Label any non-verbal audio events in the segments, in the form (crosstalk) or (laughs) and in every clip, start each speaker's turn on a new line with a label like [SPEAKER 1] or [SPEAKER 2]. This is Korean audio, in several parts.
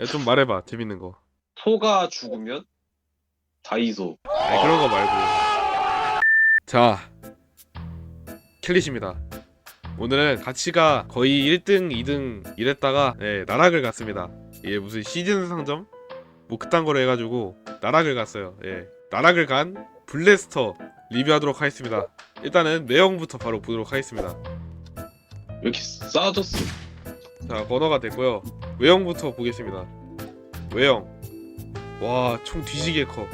[SPEAKER 1] 야, 좀 말해봐 재밌는 거.
[SPEAKER 2] 소가 죽으면 다이소.
[SPEAKER 1] 아니 그런 거 말고. 자 켈리십니다. 오늘은 가치가 거의 1등, 2등 이랬다가 네, 나락을 갔습니다. 예 무슨 시즌 상점 뭐 그딴 거로 해가지고 나락을 갔어요. 예 나락을 간 블래스터 리뷰하도록 하겠습니다. 일단은 내용부터 바로 보도록 하겠습니다.
[SPEAKER 2] 왜 이렇게 싸졌어?
[SPEAKER 1] 자 번호가 됐고요. 외형부터 보겠습니다. 외형. 와 총 뒤지게 커.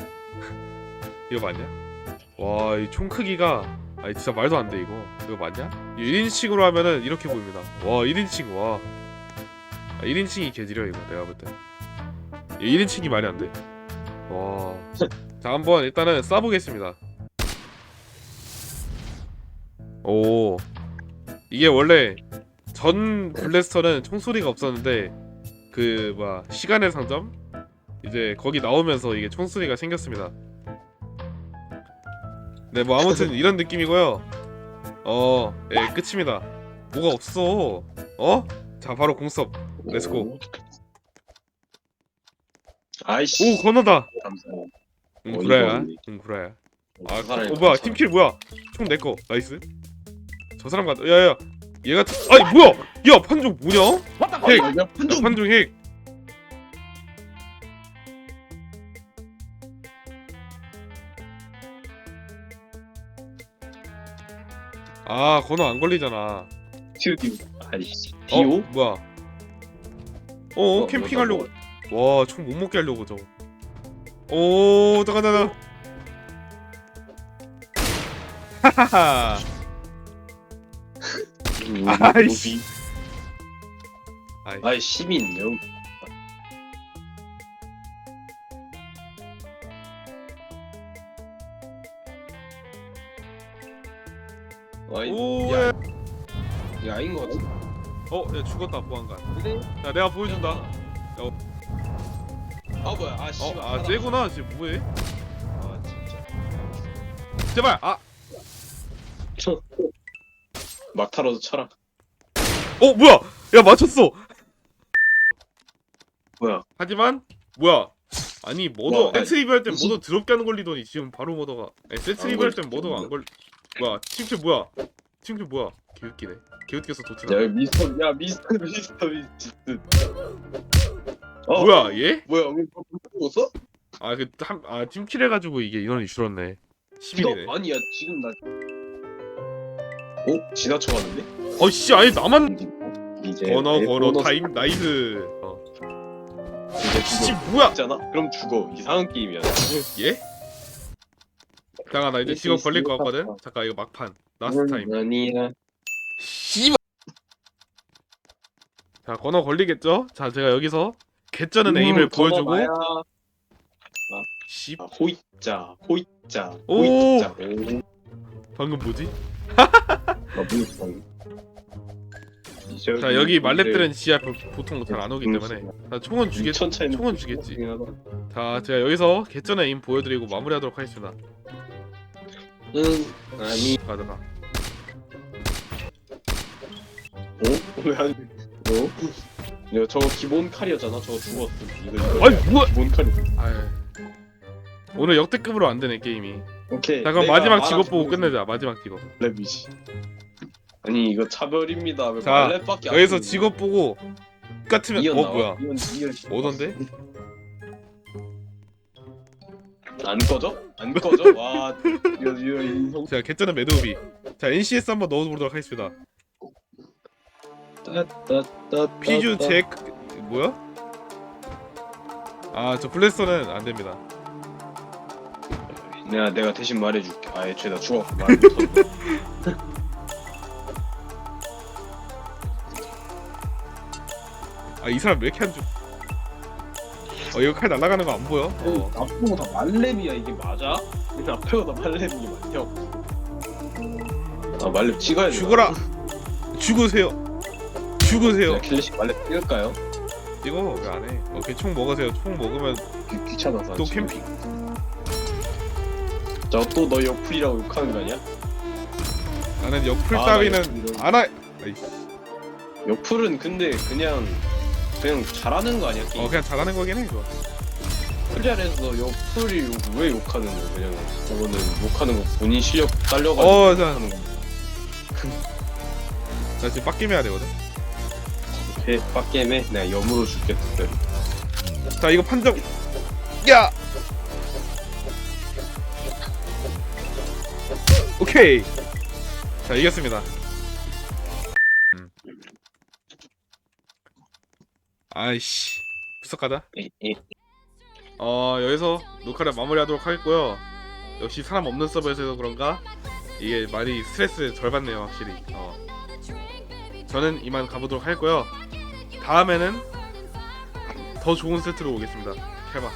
[SPEAKER 1] (laughs) 이거 맞냐? 와 이 총 크기가 아니 진짜 말도 안 돼 이거. 이거 맞냐? 1인칭으로 하면은 이렇게 보입니다. 와 1인칭 와. 아, 1인칭이 개지려 이거 내가 볼 때. 1인칭이 말이 안 돼 와 자 한번 일단은 쏴 보겠습니다. 오. 이게 원래 전 블래스터는 총소리가 없었는데 그 뭐야 시간의 상점 이제 거기 나오면서 이게 총소리가 생겼습니다 네, 뭐 아무튼 (laughs) 이런 느낌이고요. 어, 예, 끝입니다. 뭐가 없어. 어? 자, 바로 공섭. 렛츠고.
[SPEAKER 2] 아이씨.
[SPEAKER 1] 오, 건너다.
[SPEAKER 2] 감사합니다.
[SPEAKER 1] 응,
[SPEAKER 2] 어,
[SPEAKER 1] 구라야.
[SPEAKER 2] 없네.
[SPEAKER 1] 응, 구라야. 아,
[SPEAKER 2] 그 사람이
[SPEAKER 1] 어, 뭐야?
[SPEAKER 2] 감사합니다.
[SPEAKER 1] 팀킬 뭐야? 총 내 거. 나이스. 저 사람 같다. 야, 야. 얘가 아니, 뭐야? 야, 판종 뭐냐? 핵.
[SPEAKER 2] 야,
[SPEAKER 1] 야,
[SPEAKER 2] 판정.
[SPEAKER 1] 판종 핵. 아, 건너 안 걸리잖아.
[SPEAKER 2] 튜디오. 아이씨.
[SPEAKER 1] 어,
[SPEAKER 2] 디오?
[SPEAKER 1] 뭐야? 어,
[SPEAKER 2] 어,
[SPEAKER 1] 캠핑하려고.
[SPEAKER 2] 뭐,
[SPEAKER 1] 와, 총 못 먹게 하려고 저거. 오, 잠깐 잠깐. 하하하.
[SPEAKER 2] 음,
[SPEAKER 1] 아이씨. 아이,
[SPEAKER 2] 아이 시민 여. 아이
[SPEAKER 1] 오,
[SPEAKER 2] 야.
[SPEAKER 1] 야.
[SPEAKER 2] 야인 거 같은데.
[SPEAKER 1] 어, 야 죽었다 보안관.
[SPEAKER 2] 그래?
[SPEAKER 1] 야, 내가 보여준다.
[SPEAKER 2] 아 뭐야? 아 씨.
[SPEAKER 1] 어, 아, 쟤구나. 쟤 뭐해?
[SPEAKER 2] 아 진짜.
[SPEAKER 1] 제발. 아,
[SPEAKER 2] 막타로도 쳐라.
[SPEAKER 1] 어, 뭐야? 야, 맞췄어.
[SPEAKER 2] 뭐야?
[SPEAKER 1] 하지만 뭐야? 아니 모더
[SPEAKER 2] 와,
[SPEAKER 1] 세트 리뷰 할땐
[SPEAKER 2] 무슨-
[SPEAKER 1] 모더 드럽게 하는 걸리더니 지금 바로 모더가 아니 세트
[SPEAKER 2] 안
[SPEAKER 1] 리뷰 할땐
[SPEAKER 2] 걸리지,
[SPEAKER 1] 모더가 안 걸. 뭐야? 팀킬 뭐야? 팀킬 뭐야? 개웃기네. 개웃겨서 도치나.
[SPEAKER 2] 야 미스터 야 미스터 (laughs) 미스터 미스터. 어?
[SPEAKER 1] 뭐야 얘?
[SPEAKER 2] 뭐야? 왜 죽었어?
[SPEAKER 1] 아그함아 팀킬 해가지고 이게 인원이 줄었네. 10일이네.
[SPEAKER 2] 이거 아니야 지금 나. 어? 지나쳐가는데?
[SPEAKER 1] 어씨 아니 나만
[SPEAKER 2] 이제
[SPEAKER 1] 번호
[SPEAKER 2] 보너스
[SPEAKER 1] 타임 나이스. 어. 씨
[SPEAKER 2] 죽어.
[SPEAKER 1] 뭐야?
[SPEAKER 2] 있잖아? 그럼 죽어. 이상한 게임이야.
[SPEAKER 1] 얘? 잠깐 나 이제
[SPEAKER 2] 이게
[SPEAKER 1] 직업 걸릴 거
[SPEAKER 2] 있으니까.
[SPEAKER 1] 같거든. 잠깐 이거 막판 라스트 타임.
[SPEAKER 2] 아니야.
[SPEAKER 1] 씨발. 자 건어 걸리겠죠? 자 제가 여기서 개쩌는 에임을 보여주고
[SPEAKER 2] 음, 번호
[SPEAKER 1] 씨
[SPEAKER 2] 아, 호이자, 호이자,
[SPEAKER 1] 오!
[SPEAKER 2] 호이자. 오.
[SPEAKER 1] 방금 뭐지?
[SPEAKER 2] 아, 무슨
[SPEAKER 1] 자 여기 말렙들은 지하 보- 보통 잘 안 오기 때문에 자, 총은 주겠
[SPEAKER 2] 천천히
[SPEAKER 1] 총은 주겠지. 자 제가 여기서 개쩌는 에임 보여드리고 마무리하도록 하겠습니다.
[SPEAKER 2] 응, 아니.
[SPEAKER 1] 가져가.
[SPEAKER 2] 어? (laughs) 왜 아니? 어? 야, 저거 기본 칼이었잖아. 저거 죽었어. 이거, 이거
[SPEAKER 1] 아니 뭐야?
[SPEAKER 2] 기본 칼이.
[SPEAKER 1] 아유. 오늘 역대급으로 안 되네 게임이.
[SPEAKER 2] 오케이.
[SPEAKER 1] 자 그럼 마지막 직업 보고 끝내자. 마지막 직업.
[SPEAKER 2] 말렙이지. 아니 이거 차별입니다. 왜
[SPEAKER 1] 자,
[SPEAKER 2] 말렙밖에 안
[SPEAKER 1] 여기서. 직업 보고 같으면
[SPEAKER 2] 이연
[SPEAKER 1] 어
[SPEAKER 2] 나와.
[SPEAKER 1] 뭐야? 오던데?
[SPEAKER 2] 안 꺼져? 안 꺼져? 와, 이거 이거 인성.
[SPEAKER 1] 자 개쩌는 매드오비. 자 NCS 한번 넣어보도록 하겠습니다.
[SPEAKER 2] 따따따.
[SPEAKER 1] 피주 잭 뭐야? 아 저 블래스터는 안 됩니다.
[SPEAKER 2] 내가 내가 대신 말해줄게. 아, 애초에 나 죽어. 말 못하고. (laughs)
[SPEAKER 1] 아 이 사람 왜 이렇게 안 죽? 어 이거 칼 날아가는 거 안 보여? 어.
[SPEAKER 2] 앞으로 다 말렙이야 이게 맞아? 이게 앞에가 다 말렙이 맞냐? 아 말렙 찍어야 돼.
[SPEAKER 1] 죽어라. 죽으세요. 죽으세요.
[SPEAKER 2] 야, 킬리시 말렙 찍을까요?
[SPEAKER 1] 이거 왜 안 해? 오케이 총 먹으세요. 총 먹으면
[SPEAKER 2] 귀, 귀찮아서.
[SPEAKER 1] 또. 캠핑.
[SPEAKER 2] 저또 너 역풀이라고 욕하는 거 아니야?
[SPEAKER 1] 나는 역풀
[SPEAKER 2] 아,
[SPEAKER 1] 따위는 안. 아이씨.
[SPEAKER 2] 역풀은 근데 그냥 그냥 잘하는 거 아니야?
[SPEAKER 1] 어 그냥 잘하는 거긴 해 이거
[SPEAKER 2] 클리안에서 욕 풀이 욕, 왜 욕하는 거야? 그냥 그거는 욕하는 거 본인 실력 딸려가지고
[SPEAKER 1] 어, 자.
[SPEAKER 2] 하는 거. (laughs)
[SPEAKER 1] 나 지금 빡김 해야 되거든
[SPEAKER 2] 개 빡겜에 내가 염으로 죽겠어.
[SPEAKER 1] 자 이거 판정 야 오케이 자 이겼습니다 아이씨 부석 가자 어 여기서 녹화를 마무리하도록 하겠고요 역시 사람 없는 서버에서 그런가 이게 많이 스트레스 덜 받네요 확실히 어. 저는 이만 가보도록 하겠고요 다음에는 더 좋은 세트로 오겠습니다. 해봐.